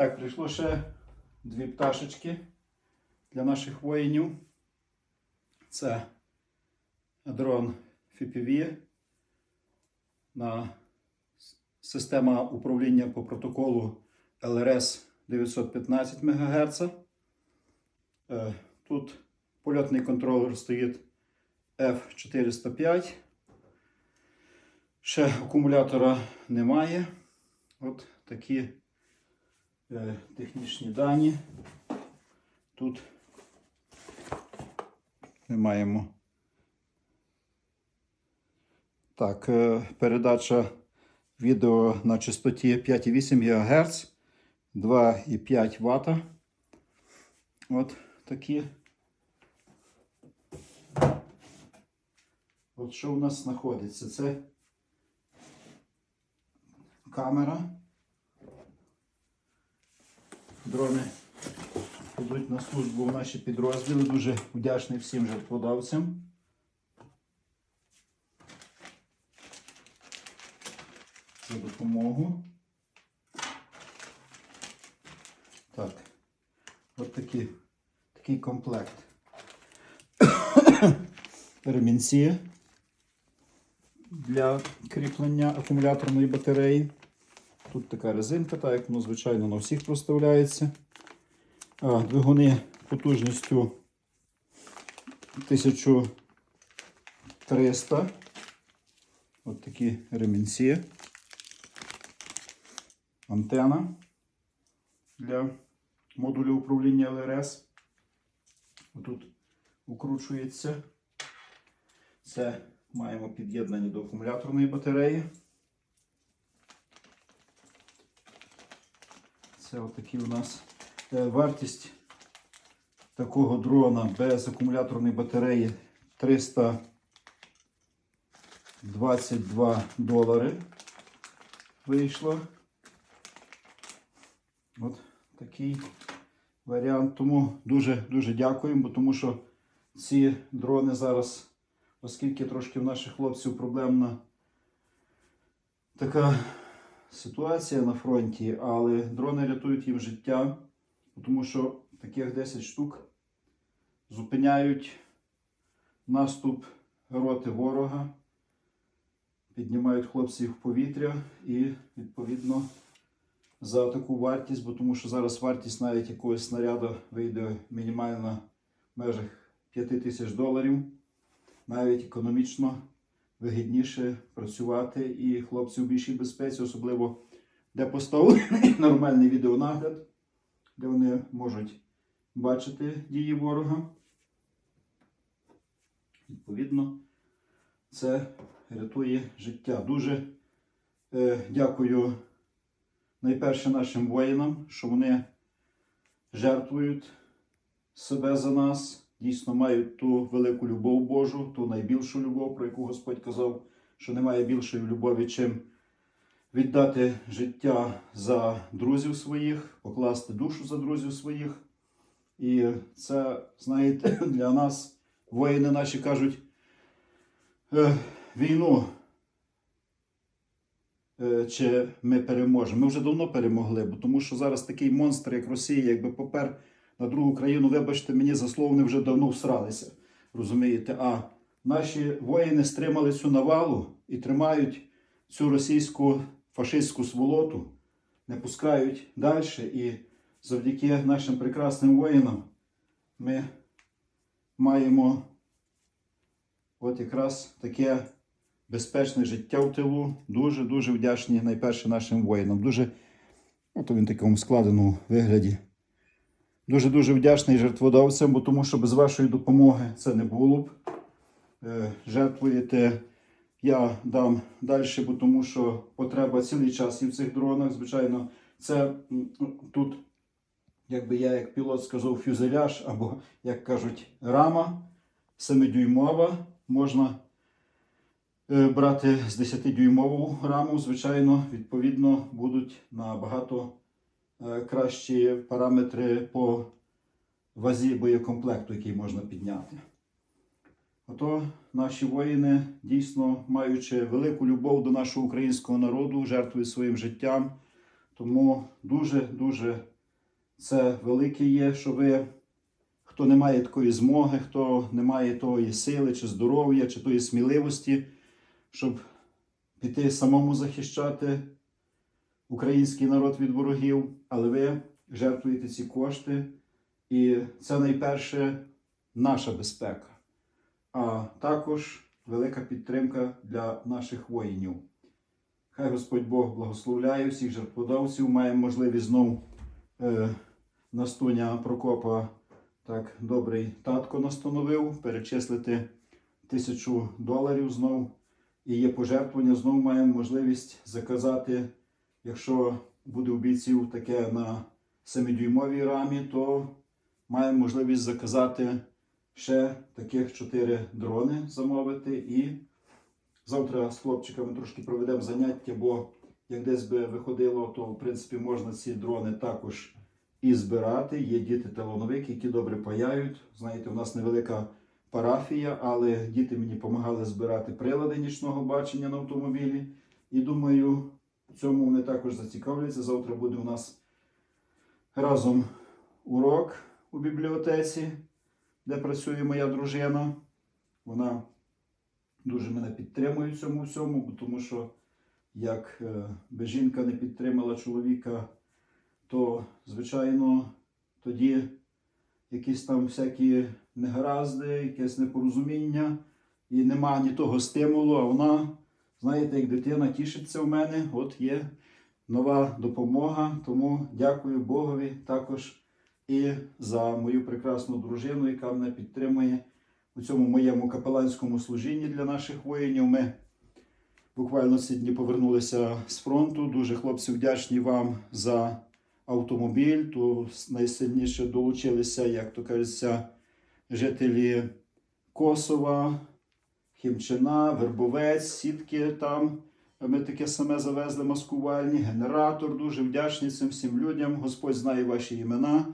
Так, прийшло ще дві пташечки для наших воїнів. Це дрон FPV на система управління по протоколу LRS 915 МГц. Е, Тут польотний контролер стоїть F405. Ще акумулятора немає. От такі технічні дані. Тут ми маємо так, е, передача відео на частоті 5,8 ГГц, 2,5 Вт. От такі. От що у нас знаходиться? Це камера. Дрони йдуть на службу в наші підрозділи. Дуже вдячний всім жертводавцям. За допомогу. Так, от такі, такий комплект. Ремінці для кріплення акумуляторної батареї. Тут така резинка, так як воно, звичайно, на всіх проставляється. Двигуни потужністю 1300. От такі ремінці. Антена для модулю управління ЛРС. Отут укручується. Це маємо під'єднання до акумуляторної батареї. Це отакі у нас е, вартість такого дрона без акумуляторної батареї 322 долари вийшло. От такий варіант. Тому дуже-дуже дякуємо, бо тому що ці дрони зараз, оскільки трошки в наших хлопців проблемна така ситуація на фронті, але дрони рятують їм життя, тому що таких 10 штук зупиняють наступ роти ворога, піднімають хлопців в повітря і, відповідно, за таку вартість, бо тому що зараз вартість навіть якогось снаряду вийде мінімальна в межах 5 тисяч доларів. Навіть економічно вигідніше працювати і хлопці в більшій безпеці, особливо де поставлений нормальний відеонагляд, де вони можуть бачити дії ворога. Відповідно, це рятує життя. Дуже е, дякую найперше нашим воїнам, що вони жертвують себе за нас, дійсно мають ту велику любов Божу, ту найбільшу любов, про яку Господь казав, що немає більшої любові, чим віддати життя за друзів своїх, покласти душу за друзів своїх. І це, знаєте, для нас воїни наші кажуть, «Е, війну е, чи ми переможемо. Ми вже давно перемогли, бо тому що зараз такий монстр, як Росія, якби попер на другу країну, вибачте, мені за слово, вони вже давно всралися. Розумієте? А наші воїни стримали цю навалу і тримають цю російську фашистську сволоту, не пускають далі. І завдяки нашим прекрасним воїнам ми маємо от якраз таке безпечне життя в тилу. Дуже-дуже вдячні найперше нашим воїнам. Дуже, от він в такому складеному вигляді. Дуже-дуже вдячний жертводавцям, бо тому що без вашої допомоги це не було б. Е, Жертвуєте, я дам далі, бо тому що потреба цілий час і в цих дронах. Звичайно, це тут, якби я як пілот сказав, фюзеляж, або, як кажуть, рама 7-дюймова. Можна е, брати з 10-дюймову раму, звичайно, відповідно, будуть набагато кращі параметри по вазі боєкомплекту, який можна підняти. Ото наші воїни, дійсно маючи велику любов до нашого українського народу, жертвують своїм життям. Тому дуже-дуже це велике є, що ви, хто не має такої змоги, хто не має тої сили, чи здоров'я, чи тої сміливості, щоб піти самому захищати український народ від ворогів, але ви жертвуєте ці кошти, і це найперше наша безпека, а також велика підтримка для наших воїнів. Хай Господь Бог благословляє всіх жертводавців. Маємо можливість знов е, Настуня Прокопа так добрий татко настановив перечислити тисячу доларів знов. І є пожертвування, знову маємо можливість заказати, якщо буде у бійців таке на 7-дюймовій рамі, то маємо можливість заказати ще таких 4 дрони замовити. І завтра з хлопчиками трошки проведемо заняття, бо як десь би виходило, то в принципі можна ці дрони також і збирати. Є діти талановиті, які добре паяють. Знаєте, у нас невелика парафія, але діти мені допомагали збирати прилади нічного бачення на автомобілі. І думаю, цьому вони також зацікавляться. Завтра буде у нас разом урок у бібліотеці, де працює моя дружина. Вона дуже мене підтримує в цьому всьому, тому що як е, би жінка не підтримала чоловіка, то, звичайно, тоді якісь там всякі негаразди, якесь непорозуміння, і нема ні того стимулу, а вона, знаєте, як дитина тішиться в мене, от є нова допомога. Тому дякую Богові також і за мою прекрасну дружину, яка мене підтримує у цьому моєму капеланському служінні для наших воїнів. Ми буквально ці дні повернулися з фронту. Дуже хлопці вдячні вам за автомобіль. То найсильніше долучилися, як то кажеться, жителі Косова, Хімчина, Вербовець, Сітки там. Ми таке саме завезли маскувальні, генератор. Дуже вдячний цим всім людям. Господь знає ваші імена.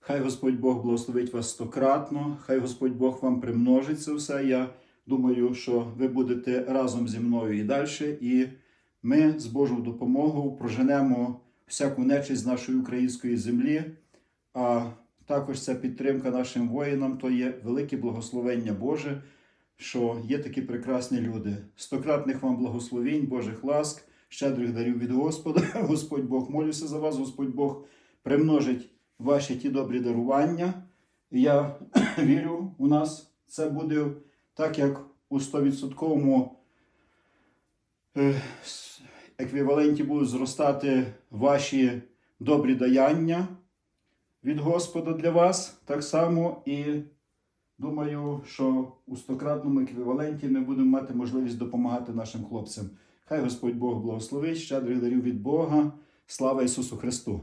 Хай Господь Бог благословить вас стократно, хай Господь Бог вам примножить це все. Я думаю, що ви будете разом зі мною і далі. І ми з Божою допомогою проженемо всяку нечисть нашої української землі. А також ця підтримка нашим воїнам то є велике благословення Боже, що є такі прекрасні люди. Стократних вам благословінь, Божих ласк, щедрих дарів від Господа. Господь Бог молюся за вас, Господь Бог примножить ваші ті добрі дарування. Я вірю, у нас це буде так, як у 100% е, еквіваленті будуть зростати ваші добрі даяння від Господа для вас. Так само і думаю, що у стократному еквіваленті ми будемо мати можливість допомагати нашим хлопцям. Хай Господь Бог благословить, щедрих дарів від Бога. Слава Ісусу Христу!